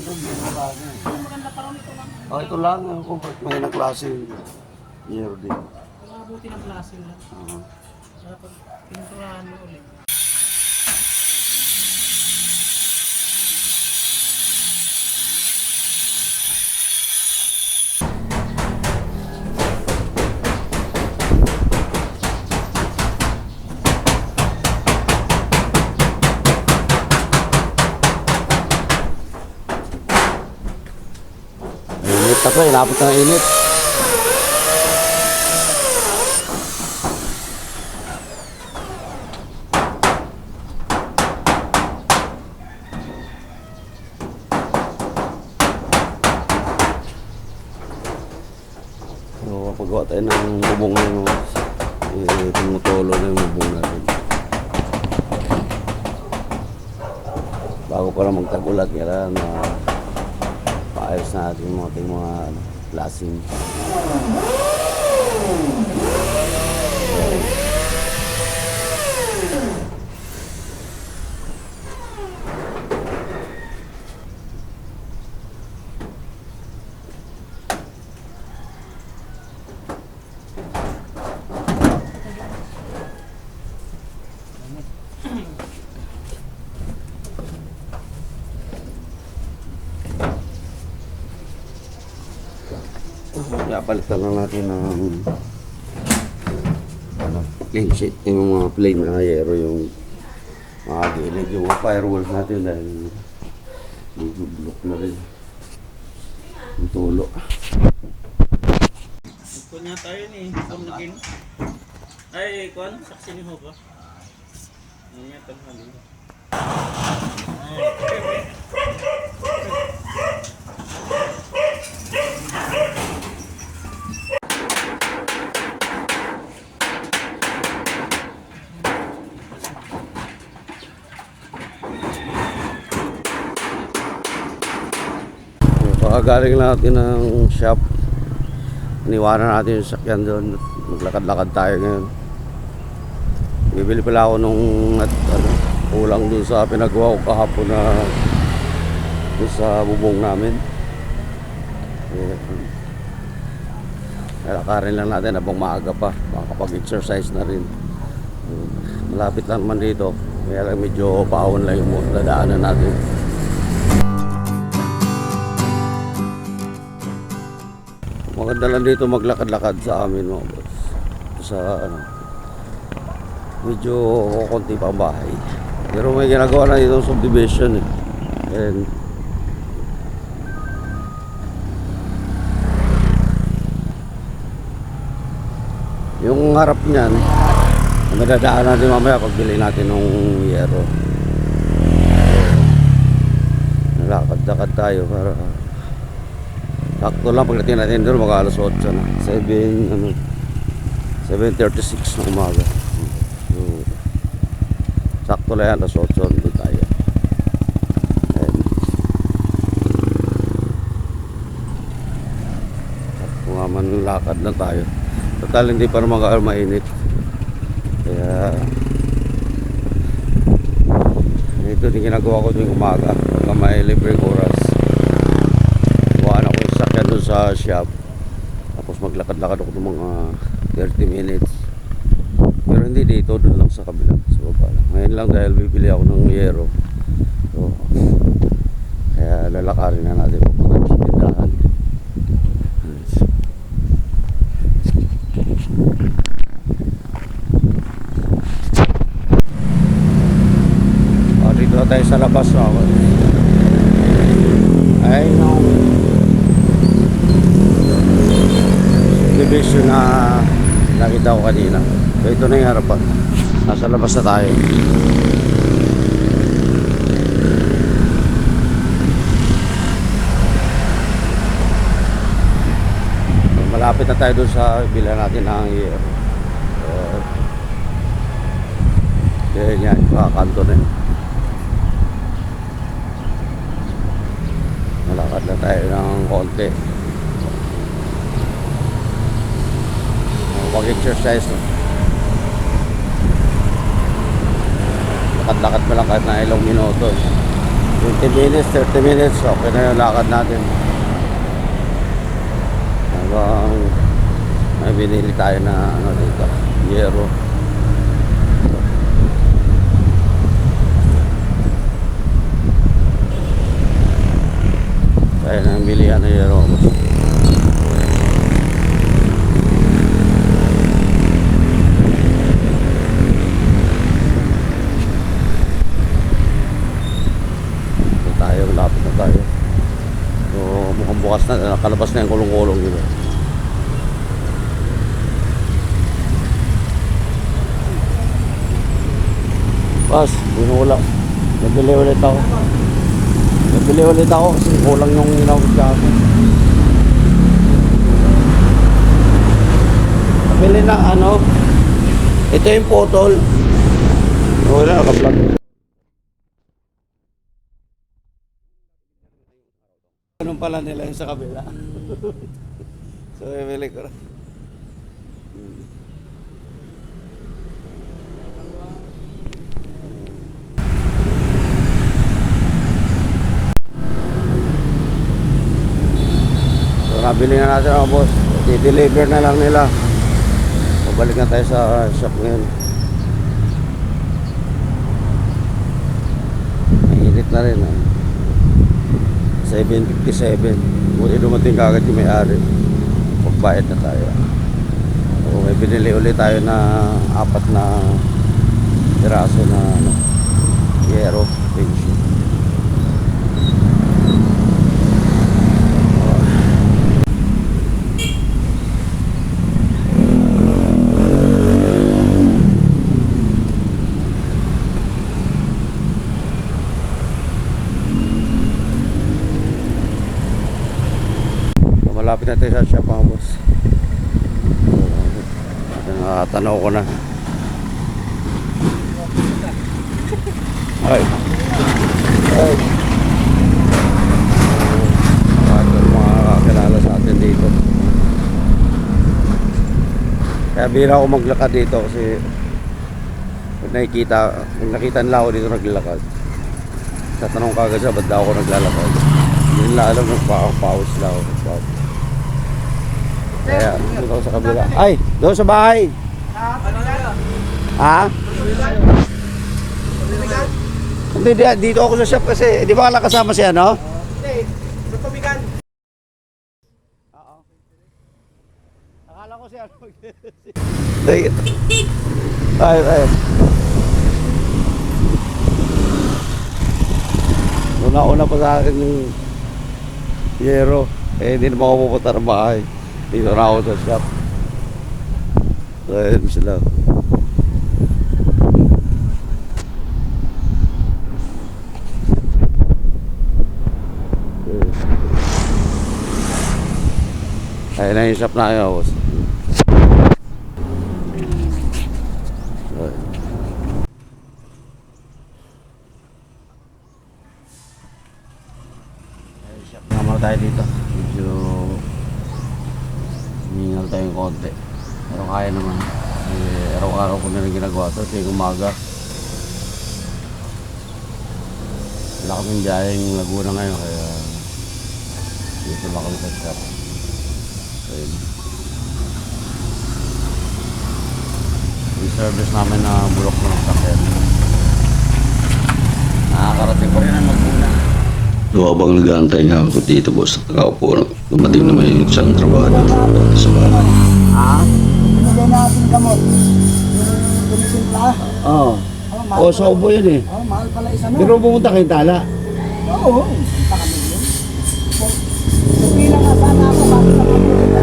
ito. Hindi mo lagi. Maganda pa lang ito lang. Oh, ito lang. Ang kumpart may na klase. Year din. Mabuti ng klase lang. Oo. Dapat pinturahan mo ulit. Init ako, inapot na ng init. So, paggawa tayo ng bubong yun, eh, tumutulo na yung bubong natin. Bago pa lang magtagulat, kailangan na paayos natin yung mga, ating mga ano, lasing. Kaya palitan lang natin ng ano, plain sheet, yung mga plain na yero, yung mga gilid, yung mga firewalls natin dahil block na rin yung tulo. Kunya tayo ni Kung naging... Ay, kuan, saksi ni Hoba. Ngayon, tanghali. Pagkagaling natin ng shop, iniwanan natin yung sakyan doon. Maglakad-lakad tayo ngayon. Bibili pala ako nung at, ano, kulang doon sa pinagawa ko kahapon na doon sa bubong namin. Lalakarin lang natin habang maaga pa. Makakapag-exercise na rin. Malapit lang naman dito. Kaya lang medyo paawon lang yung dadaanan natin. Maganda lang dito maglakad-lakad sa amin mga boss. Sa ano, medyo konti pa ang bahay. Pero may ginagawa na dito subdivision eh. And yung harap niyan, madadaan natin mamaya pagbili natin ng yero. Nalakad-lakad tayo para Sakto lang pagdating natin doon mga alas 8 na. 7, ano, 7.36 ng umaga. So, sakto lang yan, alas 8 doon tayo. Ayan. Sakto nga man lakad lang tayo. Total hindi pa kaal mainit. Kaya ito din ginagawa ko tuwing umaga pagka may libreng oras sa shop tapos maglakad-lakad ako ng mga 30 minutes. Pero hindi dito doon lang sa kabila sa baba lang. Ngayon lang dahil bibili ako ng yero. So, kaya lalakarin na natin papunta sa tindahan. Oh, dito na tayo sa labas no? ay no division na nakita ko kanina. So ito na yung harapan nasa labas na tayo. Malapit na tayo dun sa bilhan natin ng year. Uh, yan yan kakakanto na yun. Malakad na tayo ng konti. Mag-exercise. Lakad lakad-lakad pa lang kahit na ilang minuto. 20 minutes, 30 minutes, okay na yung lakad natin. Habang may binili tayo na ano dito, yero. Kaya nang bilihan na yero. Ito tayo, lapit na tayo. So, mukhang bukas nakalabas na yung kulong-kulong dito. Pas, binula. Nabili ulit ako. Nabili ulit ako kasi kulang yung inawag sa akin. Nabili na ano, ito yung potol. Wala, naka-vlog. Ganun pala nila yung sa kabila. Ko na. So, nabili na natin mga boss. I-deliver na lang nila. Pabalik na tayo sa shop ngayon. Mainit na rin. Ah. 7.57. Buti dumating kagad yung may-ari. Pagbayad na tayo. So, may binili ulit tayo na apat na piraso na ano, yero pension. So, malapit na tayo sa shop mga boss. Nakatanaw ko na. Ay. Ay. Ito yung mga kakilala sa atin dito. Kaya bira ako maglakad dito kasi pag nakikita, pag nakita nila ako dito naglalakad, tatanong kagad sa ba't daw ako naglalakad. Hindi nila alam kung pa pawis lang ako. Kaya, dito sa kabila. Ay, doon sa bahay. Ha? Hindi, di- dito ako sa shop kasi, di ba kala kasama si ano? Oo. Akala ko si ano. ay, ay, ay. Una-una pa sa akin yung yero. Eh, hindi naman ako pupunta ng bahay. Dito na ako sa shop. So, ayun sila. Ayun na yung shop na ayaw. boss. Ayun. Ayun, shop na muna tayo dito. Medyo hiningal tayo ng konti. Pero kaya naman. Eh, araw-araw ko na rin ginagawa ito. Tuwing umaga. Wala kaming biyayang Laguna ngayon kaya dito lang kami sa shop. Ayun. Yung service namin na bulok mo ng sakyan. Nakakarating pa rin ang magmuna. So habang nag-aantay nga ako dito boss, nakaupo, dumating naman yung isang trabahador sa bahay. Ha? Binigay natin gamot. Pinisimpla. Oo. Oh, Oh, mahal, sa ubo yun eh. oh, mahal pala isa no. Pero pumunta kayo tala. Oo, punta kami yun. Hindi lang nga sana ako bago sa pagpunta.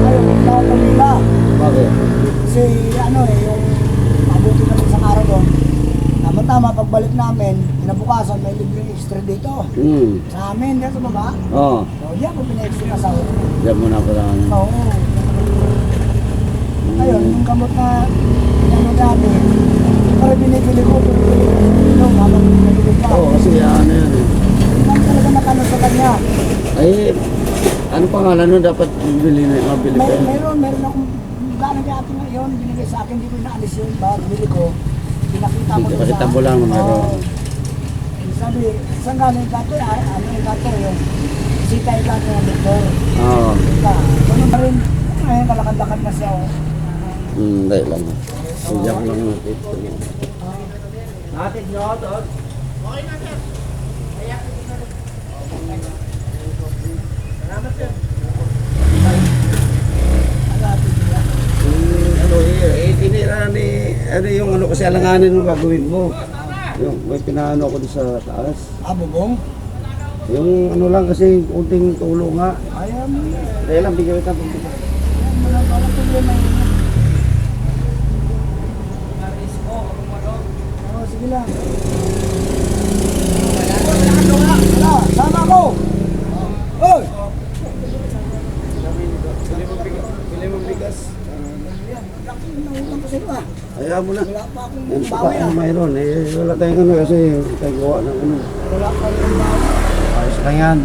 Ayun, punta ako nila. Bakit? Kasi ano eh, yung mabuti naman isang araw doon. Tama-tama, pagbalik namin, kinabukasan may libreng extra dito. Hmm. Sa amin, dito sa baba. Oo. So, diyan ko pina-extra sa ulo. Diyan mo na pala. Oo. Ayun, yung gamot na ano dati, para binibili ko, binibili ko sa inom habang binibili pa. Oo, kasi ano yan eh. Talaga nakano sa kanya. Ay, ano pangalan nun dapat bili na mabili May, ka? meron, meron akong gano'n kay ate ngayon, binigay sa akin, hindi ko inaalis yun, ba, bili ko. pinakita mo. Kasi diba? tabo lang, meron. Sabi, saan galing yung gato? Ah, ano yung gato? Yung sita yung gato ng doktor. Oo. Sita. Ganun pa rin. Ngayon, kalakad-lakad na siya. oh. Hmm, hindi lang. Ako lang natin. Natin nyo, Tod. Eh, ano eh, eh, tinira ni, ano yung ano kasi alanganin mo gagawin mo. Yung, may pinaano ko sa taas. Ah, bubong? Yung ano lang kasi unting tulong nga. Ayaw mo. Dahil lang bigyan kita Ayaw mo lang. Walang problema yun. Oo, sige lang. Wala, sama ko. Oy! Bili mo bigas. Ko. Ayaw mo na. Wala pa akong pa bawi ano ah. mayroon. Eh, wala tayong ano kasi tayo gawa ng ano. Wala pa akong bawi. Ayos lang yan.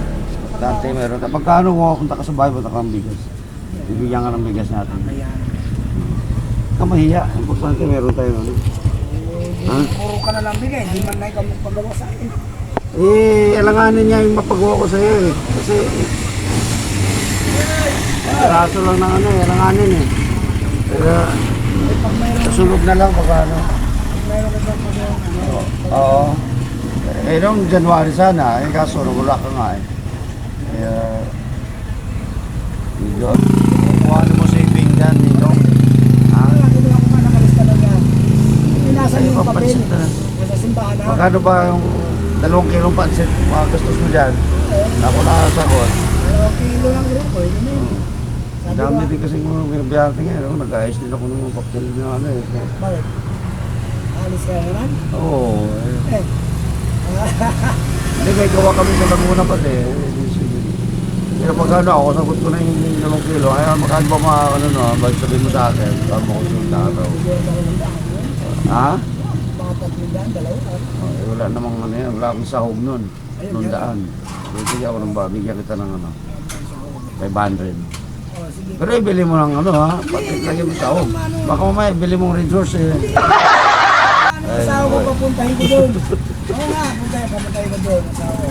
Dati mayroon. Pagkano mo punta ka sa bahay, punta ka ng bigas. Bibigyan ka ng bigas natin. Kamahiya. Importante meron tayo ano. Ha? Puro ka na lang bigay. Hindi man na ikaw magpagawa sa akin. Eh, alanganin niya yung mapagawa ko sa'yo eh. Kasi, Raso lang ng ano eh, alanganin eh. Kaya, Eh, mayroon, kasunod na lang baka ano. sa ano, Oo. Eh, noong January sana, eh, kaso wala ka nga eh. Kaya, medyo, kung ano mo saving dyan, dito. Ha? Wala, hindi ako nga nakalista lang yan. Yung papel. papansin na. Na. Magkano ba yung dalawang kilong pansit, mga gastos mo dyan? Ako nakasagot. Pero kilo lang rin po. Yun yun. Ang Sabi dami din kasi mga binabiyarte ngayon. no? Nag-ayos din ako ng mga cocktail na ano eh. bakit? Alis ka na naman? Oo. eh. Eh. Hindi, may gawa kami sa Laguna pa eh. Pero pag ano, ako sagot ko na yung dalawang kilo. Ay, magkano ba mga ano no? Sabihin mo sa akin. Tama ko sa araw. Bigyan ako ng daan. Ha? Mga tatlong daan, dalawa. Oh, eh, wala namang ano yan. Wala akong sahog nun. Yan. daan. Bibigyan ako ng ba? Bigyan kita ng ano. 500. Oh, sige. Pero ibili mo ng ano ha. Pati lagyan mo sahog. Baka mamaya ibili mong resource eh. Asawa ko papuntahin ko doon. Oo nga, puntahin, papuntahin ko doon. Asawa ko.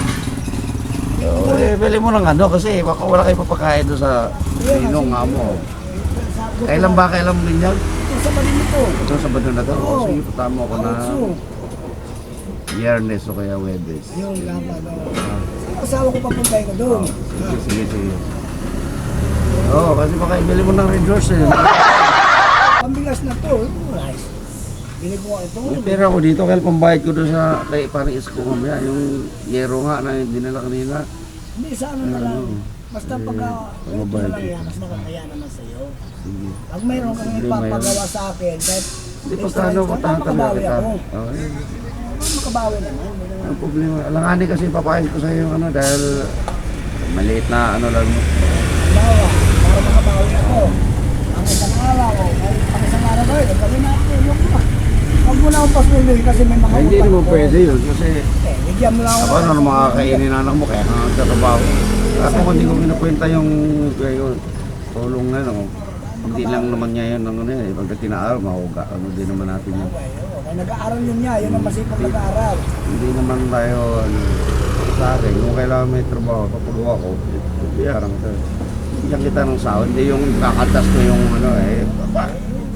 Oo, eh, bili mo ng ano kasi baka wala kayo papakain doon sa ninong nga mo. Kailan ba kailan mo din yan? Sa nito. Ito sa Badon na to? Oo. Oh, sige, patama ako na. Biyernes o kaya Webes. Yung laban. oh. Asawa ko papuntahin ko doon. Sige, sige, sige. Oo, kasi baka ibili mo ng resource eh. Pambigas na to. Rice. Bili ko ito. May pera ko dito, kaya pambayad ko doon sa kay parang isko mamaya. Yung yero nga na dinala kanina. Hindi, sa ano na lang. Basta pag Eh, lang ko. yan, mas nakakaya naman sa'yo. Sige. Pag mayroon kang ipapagawa sa akin, kahit Hindi extra pagkano extra, matahan talaga kita. Oo, eh. Makabawi naman. Ang problema, alanganin kasi papayag ko sa iyo ano dahil maliit na ano lang. Bawa, para makabawi ako. Ang isang araw, ang isang araw ba, nagkawin na ako, yung pa. Huwag mo na akong pasuloy kasi may mga hindi naman ko. pwede yun kasi Eh, bigyan mo lang ako. Ako, ano makakainin anak mo, kaya ka nagtatrabaho. Ako kung hindi ko pinukwenta yung kayo, tulong na, no? Hindi lang naman niya yun, ano na yun, pagka tinaaraw, mahuga, ano din naman natin oo. Kaya nag-aaral yun niya, yun ang masipag nag-aaral. Hindi naman tayo, ano, sa akin, kung kailangan may trabaho, papagawa ko, biyaran ko. Bigyan kita ng sahod, hindi yung kakatas mo yung ano eh, papa.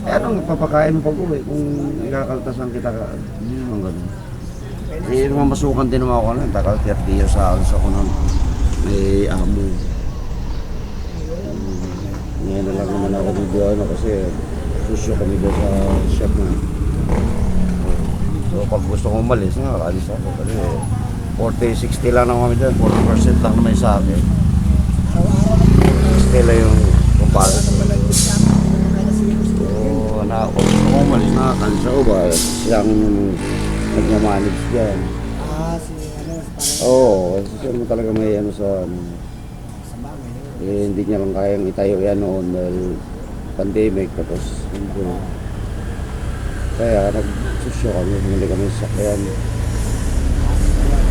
Eh, anong papakain mo pag uwi kung ikakaltasan kita ka, hindi naman ganun. Eh, masukan din naman ako nun, takal 30 years sa akin sa kuno. May amo. Ngayon na lang naman ako dito ano kasi susyo kami doon sa shop na. So pag gusto kong umalis, nga, alis ako. Kasi 40, 60 lang naman kami dyan. 40% lang naman sa akin. Araw-araw. 60 lang yung kumpara ako. Gusto ko. So, na ako gusto kong umalis na kansa ko ba? Siyang nagmamanage dyan. Oo, oh, naman talaga may ano sa ano, sa bagay. eh, hindi niya lang kayang itayo yan noon dahil pandemic tapos hindi kaya nagsusyo kami, hindi kami sa sakyan.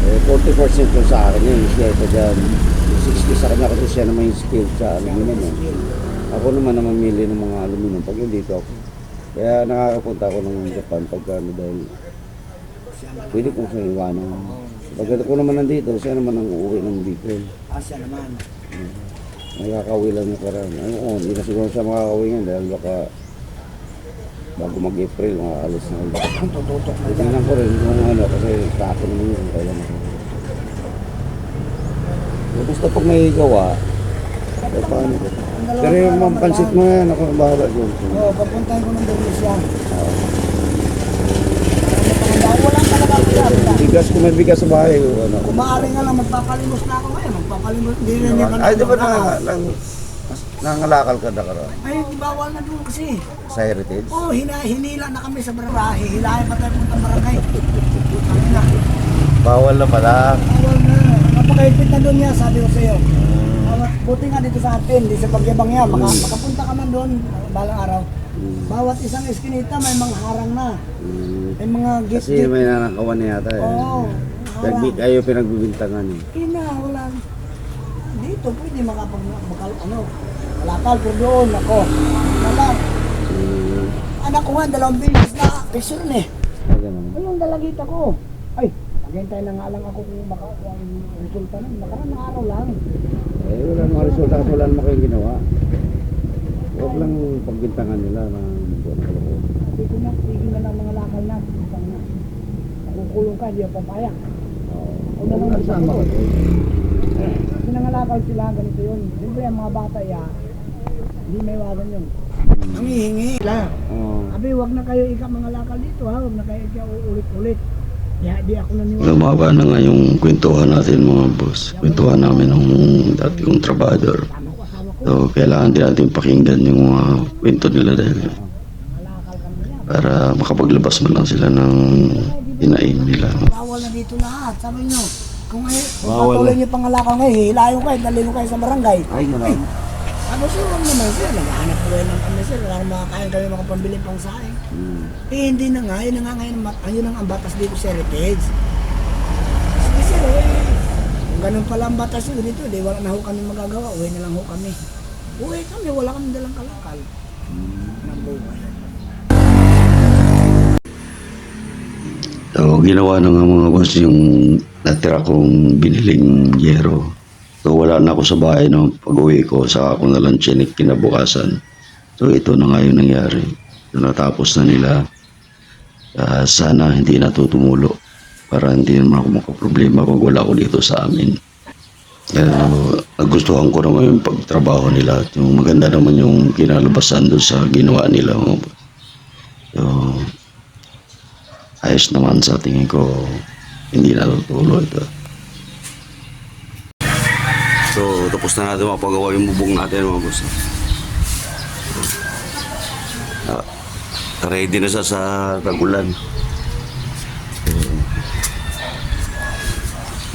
Eh, 40% yung sa akin yun, siya ito dyan. Yung 60 sa kanya kasi siya naman yung skill sa aluminum. Eh. Ako naman na mamili ng mga aluminum pag yung dito ako. Kaya nakakapunta ako ng Japan pagka ano dahil pwede kong siya iwanan. Pagka ko naman nandito, siya naman ang uuwi ng Bicol. Asya naman. Nakakauwi lang niya para ano oh, hindi na siguro siya makakauwi ngayon dahil baka bago mag-April, makaalis na ulit. Ang tututok na. Tingnan ko rin kung ano, kasi kapo naman yun, kaya na. Basta pag may gawa, eh paano ko? Pero yung mampansit mo yan, ako ang bahala dyan. Oo, papuntahin ko ng Indonesia. Wala talaga kaya. Bigas, kung may bigas sa bahay, ano. Kung maaari nga lang, magpapalimos na ako ngayon. Magpapalimos. Hindi na niya Ay, di ba na, lang, nangalakal ka na karoon? Ay, bawal na doon kasi. Sa heritage? Oo, oh, hina, hinila na kami sa barangay. Hihilahin pa tayo punta barangay. Ano na, Bawal na pala. bawal na. Napakaipit na doon niya, sabi ko sa'yo. Bawat, buti nga dito sa atin, di sa pagyabang yan. Maka, makapunta ka man doon, balang araw. Bawat isang eskinita may mga harang na. Mm, May mga Kasi git-git. may nanakawan na yata eh. Oo. Pagdi harang. kayo pinagbibintangan eh. Ina, wala. Dito, pwede makapag, makal, ano, kalakal, pero doon, ako. Wala. Mm, Anak ko nga, dalawang bilis na picture na eh. ay, ganun. Ay, yung dalagita ko. Ay, maghintay na nga lang ako kung makakuha ang resulta nun. Nakaraan na araw lang. Eh, wala namang resulta kasi wala naman kayong ginawa. Huwag lang pagbintangan nila na buwan ng kalokohan. Sabi ko na, tigil na ng mga lakal na. Isang na. Nakukulong ka, di ako papayag. Oo. Ako na lang Nasama ka doon. Sinangalakal sila, ganito yun. Siyempre, ang mga bata, ya, hindi may wagan yun. Ang hihingi. Sila. Oo. Sabi, wag na kayo ika mga lakal dito ha. Wag na kayo ika uulit-ulit. Di, di ako naniwala. Lumaba na nga yung kwentuhan natin mga boss. Kwentuhan namin ng dati kong trabador. Tama ko, asawa ko. So, kailangan din natin pakinggan yung mga kwento nila dahil kami para makapaglabas man lang sila ng inaim nila. Bawal na dito lahat. Sabi nyo, kung, kung patuloy nyo pangalakaw ngayon, hihilayo kayo, dalhin ko kayo sa barangay. Ay, gano'n. Ano sir, huwag naman sir, naghahanap ko ng ano sir, wala nang makakain kami mga pambili pang saing. Mm. Eh hindi na nga, yun na nga ngayon, ayun ang ang batas dito sa heritage. Sige sir, eh, kung ganun pala ang batas yun dito, di wala na ho kami magagawa, uwi na lang ho kami. Uwi kami, wala kami dalang kalakal. Ng buhay. So, ginawa na nga mga boss yung natira kong biniling yero. So, wala na ako sa bahay no. Pag uwi ko, saka ako na lang chinik kinabukasan. So, ito na nga yung nangyari. So, natapos na nila. Ah, sana hindi na. Para hindi naman ako makaproblema pag wala ako dito sa amin. Kaya nagustuhan ko naman yung pagtrabaho nila. Yung maganda naman yung kinalabasan doon sa ginawa nila. So, ayos naman sa tingin ko hindi natutuloy ito. So, tapos na natin mapagawa yung bubong natin mga boss. Ah, ready na siya sa tagulan.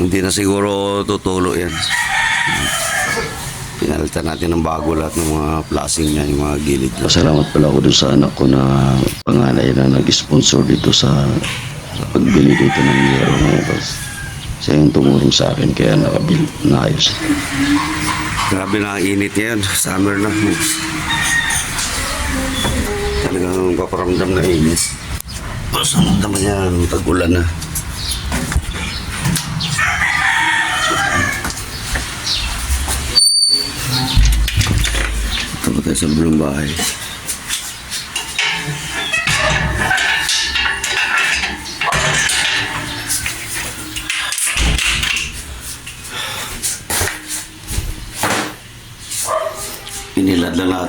Hindi na siguro tutulo yan. Pinalitan natin ng bago lahat ng mga plasing niya, yung mga gilid. niya. Pasalamat pala ako dun sa anak ko na panganay na nag-sponsor dito sa, sa pagbili dito ng yero mga boss. Siya yung tumulong sa akin kaya nakabil, naayos. Grabe na ang init ngayon. Summer na. Talagang paparamdam na init. Sunod naman yan. Tag-ulan na. Tayo sa bulong bahay?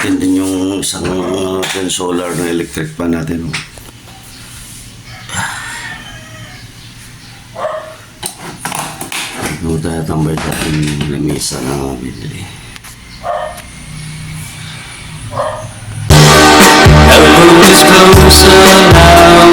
Natin din yung isang uh, na electric pan natin. Doon tayo tambay natin yung lamisa na binili. closer now.